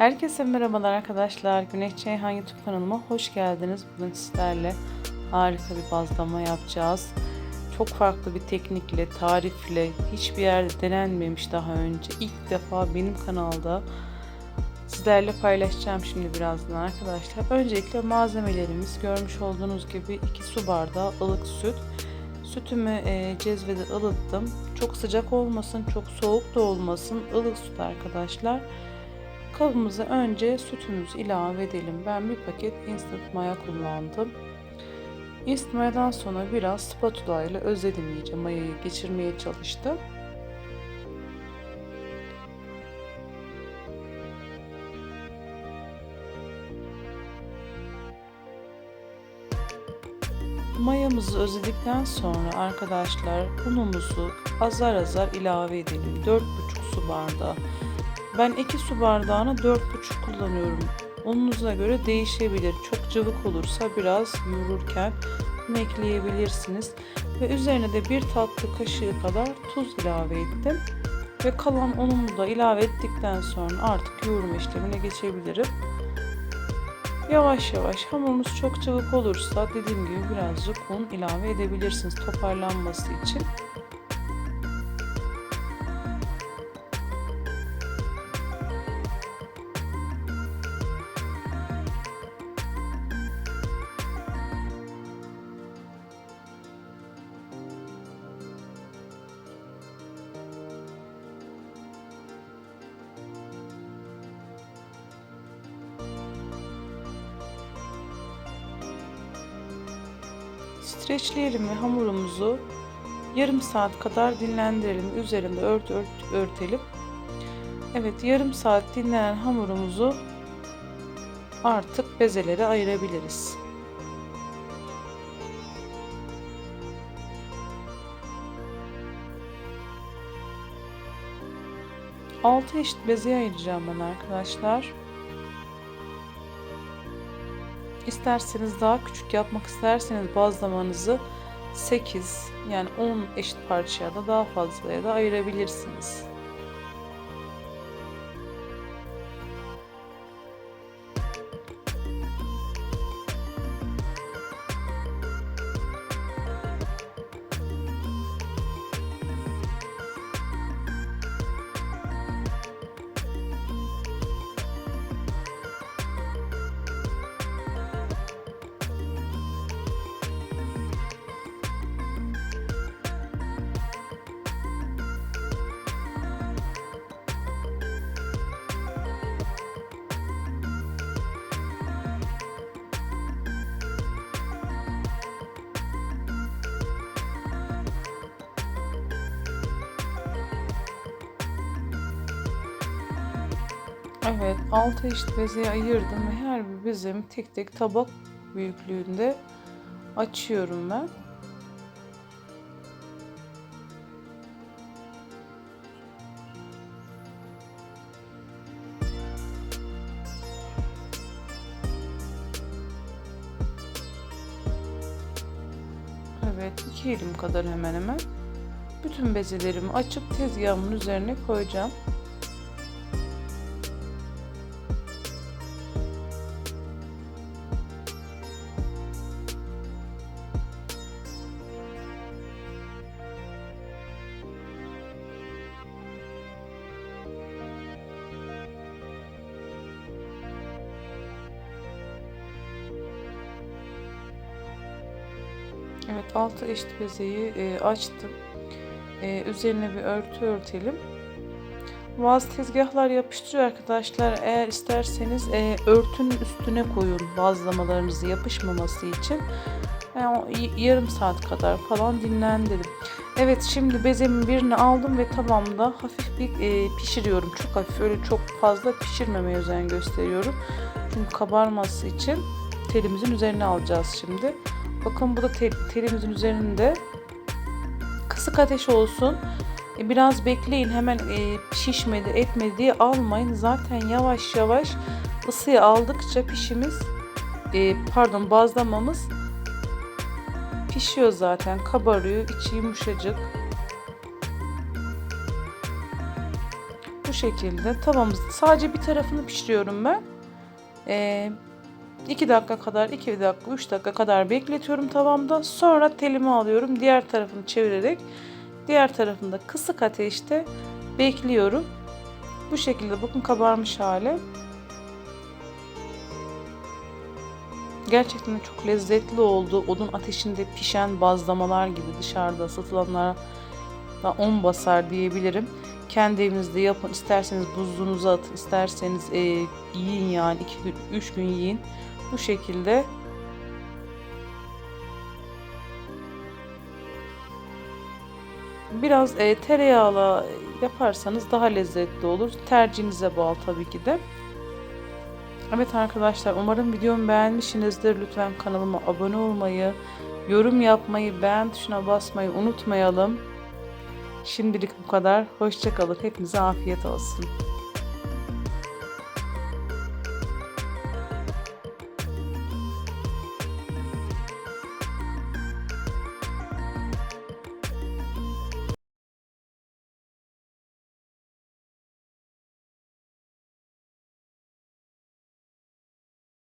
Herkese merhabalar arkadaşlar. Güneş Ceyhan YouTube kanalıma hoş geldiniz. Bugün sizlerle harika bir bazlama yapacağız. Çok farklı bir teknikle, tarifle, hiçbir yerde denenmemiş daha önce. İlk defa benim kanalda sizlerle paylaşacağım şimdi birazdan arkadaşlar. Öncelikle malzemelerimiz görmüş olduğunuz gibi 2 su bardağı ılık süt. Sütümü e, cezvede ılıttım. Çok sıcak olmasın, çok soğuk da olmasın. Ilık süt arkadaşlar. Kabımıza önce sütümüzü ilave edelim. Ben bir paket instant maya kullandım. Instant mayadan sonra biraz spatula ile özledim iyice mayayı geçirmeye çalıştım. Mayamızı özledikten sonra arkadaşlar unumuzu azar azar ilave edelim. 4,5 su bardağı. Ben 2 su bardağına 4,5 kullanıyorum. Ununuza göre değişebilir. Çok cıvık olursa biraz yoğururken ekleyebilirsiniz. Ve üzerine de bir tatlı kaşığı kadar tuz ilave ettim. Ve kalan unumu da ilave ettikten sonra artık yoğurma işlemine geçebilirim. Yavaş yavaş hamurumuz çok cıvık olursa dediğim gibi birazcık un ilave edebilirsiniz toparlanması için. Streçleyelim ve hamurumuzu yarım saat kadar dinlendirelim. Üzerinde ört, ört örtelim. Evet yarım saat dinlenen hamurumuzu artık bezelere ayırabiliriz. Altı eşit bezeye ayıracağım ben arkadaşlar. İsterseniz daha küçük yapmak isterseniz bazlamanızı 8 yani 10 eşit parçaya da daha fazlaya da ayırabilirsiniz. Evet, 6 eşit bezeye ayırdım ve her bir bezemi tek tek tabak büyüklüğünde açıyorum ben. Evet, iki elim kadar hemen hemen. Bütün bezelerimi açıp tezgahımın üzerine koyacağım. Evet altı eşit bezeyi e, açtım. E, üzerine bir örtü örtelim. Bazı tezgahlar yapıştırıyor arkadaşlar. Eğer isterseniz e, örtünün üstüne koyun bazlamalarınızı yapışmaması için. Yani yarım saat kadar falan dinlendirdim. Evet şimdi bezemin birini aldım ve tavamda hafif bir e, pişiriyorum. Çok hafif öyle çok fazla pişirmemeye özen gösteriyorum. Çünkü kabarması için telimizin üzerine alacağız şimdi. Bakın bu da tel, telimizin üzerinde. Kısık ateş olsun. E, biraz bekleyin hemen e, şişmedi etmedi diye almayın. Zaten yavaş yavaş ısıyı aldıkça pişimiz e, pardon bazlamamız pişiyor zaten kabarıyor içi yumuşacık. Bu şekilde tavamız sadece bir tarafını pişiriyorum ben. Ee, 2 dakika kadar, 2 dakika, 3 dakika kadar bekletiyorum tavamda. Sonra telimi alıyorum. Diğer tarafını çevirerek diğer tarafında kısık ateşte bekliyorum. Bu şekilde bakın kabarmış hali. Gerçekten çok lezzetli oldu. Odun ateşinde pişen bazlamalar gibi dışarıda satılanlara da 10 basar diyebilirim. Kendi evinizde yapın. İsterseniz buzluğunuza atın. isterseniz e, yiyin yani 2 gün 3 gün yiyin. Bu şekilde biraz e, tereyağla yaparsanız daha lezzetli olur. Tercihinize bağlı tabii ki de. Evet arkadaşlar umarım videomu beğenmişsinizdir. Lütfen kanalıma abone olmayı, yorum yapmayı, beğen tuşuna basmayı unutmayalım. Şimdilik bu kadar. Hoşçakalın. Hepinize afiyet olsun.